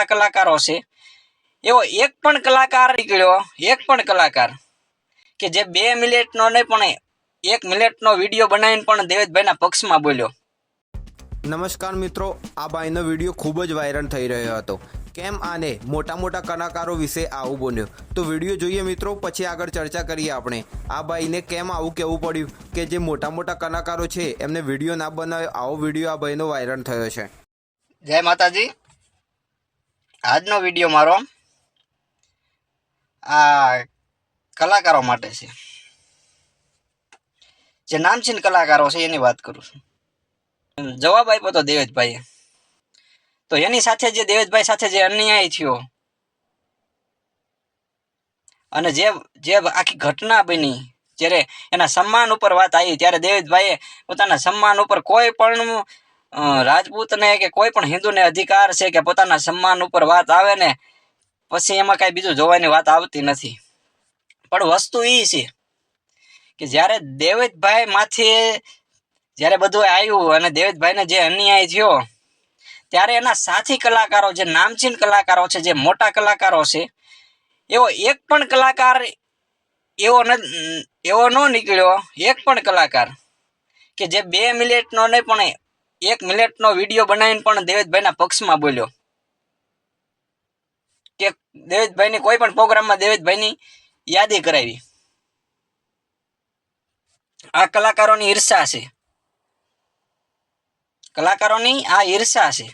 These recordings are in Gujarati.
મોટા કલાકારો છે. એવો એક પણ કલાકાર નીકળ્યો એક પણ કલાકાર કે જે બે મિનિટનો નહીં પણ એક મિનિટનો વીડિયો બનાવીને પણ દેવેદભાઈના પક્ષમાં બોલ્યો. નમસ્કાર મિત્રો આ ભાઈનો વીડિયો ખૂબ જ વાયરલ થઈ રહ્યો હતો. કેમ આને મોટા મોટા કલાકારો વિશે આવું બોલ્યો? તો વીડિયો જોઈએ મિત્રો પછી આગળ ચર્ચા કરીએ આપણે. આ ભાઈને કેમ આવું કહેવું પડ્યું કે જે મોટા મોટા કલાકારો છે એમને વીડિયો ના બનાવ્યો આવો વીડિયો આ ભાઈનો વાયરલ થયો છે. જય માતાજી. આજનો વીડિયો મારો આ કલાકારો માટે છે. જે નામચીન કલાકારો છે, એની વાત કરું છું. જવાબ આપ્યો તો દેવેજભાઈએ તો એની સાથે જે દેવેજભાઈ સાથે જે અન્યાય થયો, અને જે જે આખી ઘટના બની, જ્યારે એના સન્માન ઉપર વાત આવી, ત્યારે દેવેજભાઈએ પોતાના સન્માન ઉપર કોઈ પણ રાજપૂતને કે કોઈ પણ હિન્દુને અધિકાર છે કે પોતાના સન્માન ઉપર વાત આવે ને, પછી એમાં કાંઈ બીજું જોવાની વાત આવતી નથી. પણ વસ્તુ એ છે કે જ્યારે દેવેશભાઈ માથે જ્યારે બધું આવ્યું અને દેવેશભાઈને જે અન્યાય થયો, ત્યારે એના સાથી કલાકારો જે નામચીન કલાકારો છે, જે મોટા કલાકારો છે, એવો એક પણ કલાકાર એવો ન એવો ન નીકળ્યો, એક પણ કલાકાર કે જે બે મિનિટનો નહીં પણ એક મિનિટનો વીડિયો બનાવીને પણ દેવેદભાઈના પક્ષમાં બોલ્યો. કે દેવેશભાઈની કોઈ પણ પ્રોગ્રામમાં દેવેશભાઈની યાદી કરાવી. આ કલાકારોની ઈર્ષા છે. કલાકારોની આ ઈર્ષા છે.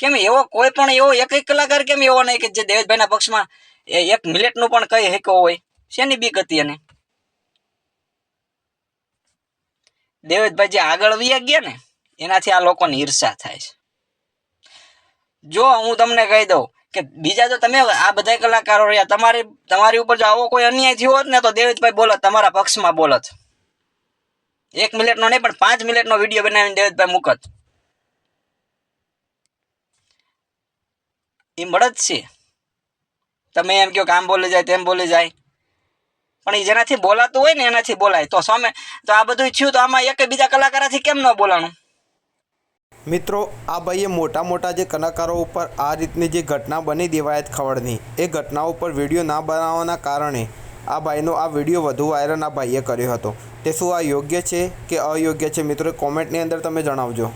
કેમ એવો કોઈ પણ એવો એક કલાકાર કેમ એવો નહીં કે જે દેવેશભાઈના પક્ષમાં એક મિનિટનું પણ કઈ હેકો હોય, શેની બીક હતી એને? દેવેશભાઈ જે આગળ વ્યા ગયા ને એનાથી આ લોકોની ઈર્ષા થાય છે. જો હું તમને કહી દઉં કે બીજા તો તમે આ બધા કલાકારો રહ્યા, તમારી તમારી ઉપર જો આવો કોઈ અન્યાય થયો હોત ને તો દેવિતભાઈ બોલત તમારા પક્ષમાં બોલત એક મિનિટનો નહીં, પણ પાંચ મિનિટનો વીડિયો બનાવીને દેવિતભાઈ મૂકત. એ મળત છે. તમે એમ કહો કે આમ બોલી જાય, તેમ બોલી જાય. પણ એ જેનાથી બોલાતું હોય ને એનાથી બોલાય. તો સામે, તો આ બધું થયું તો આમાં એક બીજા કલાકારાથી કેમ ન બોલાણું? મિત્રો, આ ભાઈએ મોટા મોટા જે કલાકારો ઉપર આ રીતની જે ઘટના બની દેવાયત ખવડની, એ ઘટના ઉપર વીડિયો ના બનાવવાના કારણે આ ભાઈનો આ વીડિયો વધુ વાયરલ આ ભાઈએ કર્યો હતો. તે શું આ યોગ્ય છે કે અયોગ્ય છે? મિત્રો કોમેન્ટની અંદર તમે જણાવજો.